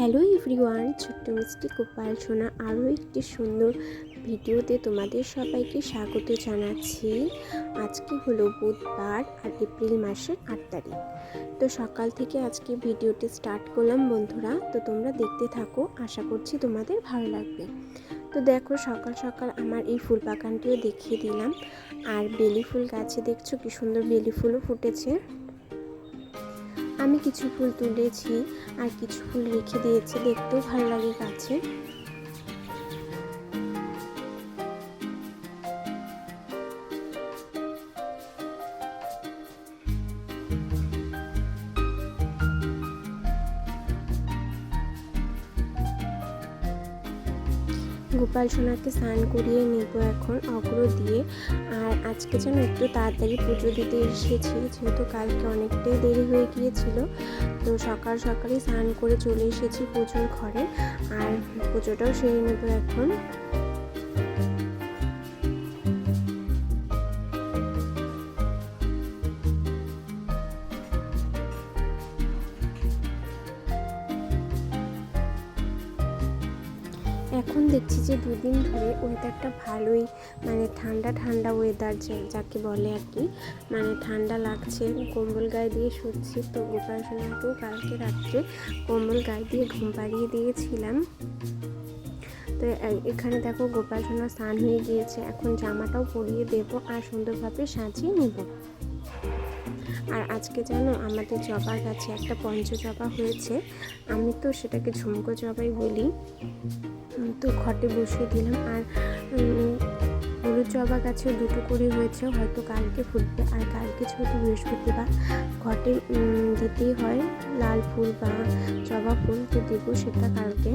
Hello everyone, ছোট্ট মিষ্টি গোপাল সোনা আরও একটি সুন্দর ভিডিওতে তোমাদের সবাইকে স্বাগত জানাচ্ছি। আজকে হলো বুধবার আর এপ্রিল মাসের আট তারিখ। তো সকাল থেকে আজকে ভিডিওটি স্টার্ট করলাম বন্ধুরা, তো তোমরা দেখতে থাকো, আশা করছি তোমাদের ভালো লাগবে। তো দেখো সকাল সকাল আমার এই ফুল বাগানটিও দেখিয়ে দিলাম। আর বেলি ফুল গাছে দেখছ কি সুন্দর বেলি ফুলও ফুটেছে। আমি কিছু ফুল তুলেছি আর কিছু ফুল রেখে দিয়েছি দেখতেও ভালো লাগে গাছে। গোপাল সোনাকে স্নান করিয়ে নেব এখন অগ্র দিয়ে। আর আজকে যেন একটু তাড়াতাড়ি পুজো দিতে এসেছি, যেহেতু কালকে অনেকটাই দেরি হয়ে গিয়েছিল। তো সকাল সকালে স্নান করে চলে এসেছি পুজোর ঘরে। আর পুজোটাও সেরে নেব এখন। এখন দেখছি যে দুদিন ধরে ওয়েদারটা ভালোই মানে ঠান্ডা ঠান্ডা ওয়েদার যাকে বলে আর কি। মানে ঠান্ডা লাগছে, কম্বল গায়ে দিয়ে শুচ্ছি। তো গোপাল সোনাকেও কালকে রাত্রে কম্বল গায়ে দিয়ে ঘুম পাড়িয়ে দিয়েছিলাম। তো এখানে দেখো গোপাল সোনা স্নান হয়ে গিয়েছে। এখন জামাটাও পরিয়ে দেবো আর সুন্দরভাবে সাজিয়ে নেব। আর আজকে জানো আমাদের জবা গাছে একটা পঞ্চ জবা হয়েছে। আমি তো সেটাকে ঝুমকো জবাই বলি। তো ঘটে বসিয়ে দিলাম আর হলুদ জবা গাছেও দুটো করে হয়েছে। হয়তো কালকে ফুটবে আর কালকে যেহেতু বৃহস্পতিবার ঘটে দিতেই হয় লাল ফুল বা জবা ফুল, তো দেবো সেটা কালকে।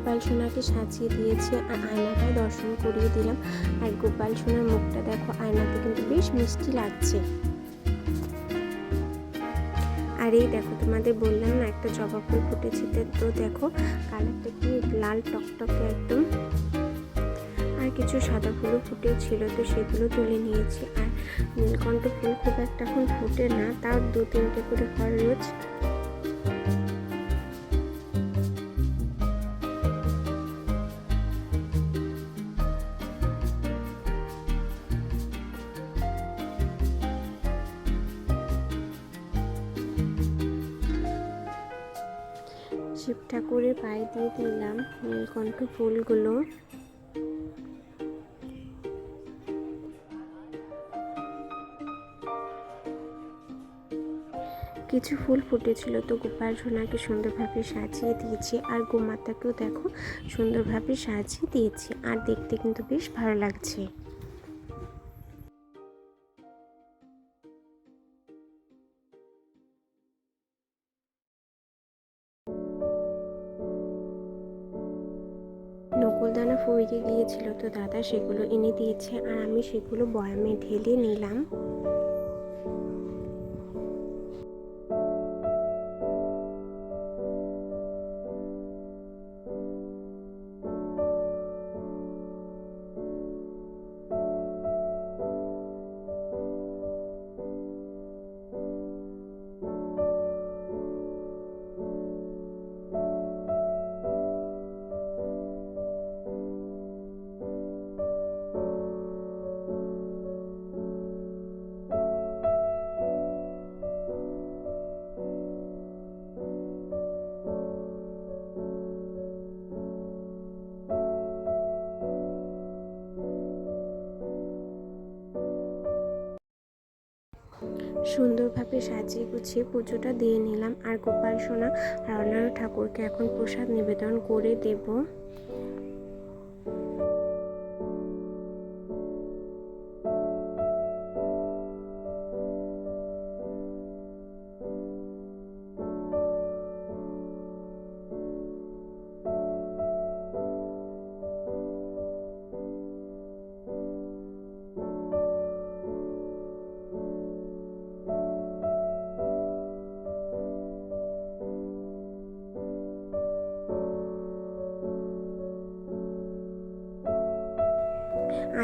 গোপাল সোনাকে সাজিয়ে দিয়েছি আর দর্শন করিয়ে দিলাম। আর গোপাল সোনার মুখটা দেখো, আয়নাতে কিন্তু বেশ মিষ্টি লাগছে। আর এই দেখো, তোমাদের বললাম না, একটা জবা ফুল ফুটেছে, তো দেখো কালারটা কি লাল টকটকে একদম। আর কিছু সাদা ফুলও ফুটেছিল, তো সেগুলো তুলে নিয়েছি। আর নীলকণ্ঠ ফুল খুব একটা এখন ফুটে না, তাও দু তিনটে করে হয় রোজ শিব ঠাকুরের পায়ে দিয়ে দিলাম নীলকণ্ঠ ফুলগুলো। কিছু ফুল ফুটেছিল তো গোপাল সোনাকে সুন্দরভাবে সাজিয়ে দিয়েছি, আর গোমাতাকেও দেখো সুন্দরভাবে সাজিয়ে দিয়েছি, আর দেখতে কিন্তু বেশ ভালো লাগছে। নকুলদানা ফুরিয়ে গিয়েছিল। তো দাদা সেগুলো এনে দিয়েছে আর আমি সেগুলো বয়ামে ঢেলে নিলাম। সুন্দরভাবে সাজিয়ে গুছিয়ে পুজোটা দিয়ে নিলাম। আর গোপাল, সোনা, আর অন্যান্য ঠাকুরকে এখন প্রসাদ নিবেদন করে দেব।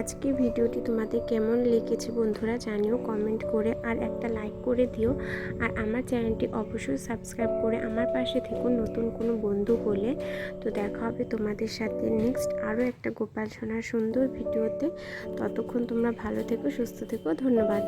আজকে ভিডিওটি তোমাদের কেমন লেগেছে বন্ধুরা জানিও কমেন্ট করে আর একটা লাইক করে দিও। আর আমার চ্যানেলটি অবশ্যই সাবস্ক্রাইব করে আমার পাশে থেকো নতুন কোনো বন্ধু হলে। তো দেখা হবে তোমাদের সাথে নেক্সট আরও একটা গোপাল সোনার সুন্দর ভিডিওতে। ততক্ষণ তোমরা ভালো থেকো, সুস্থ থেকো, ধন্যবাদ।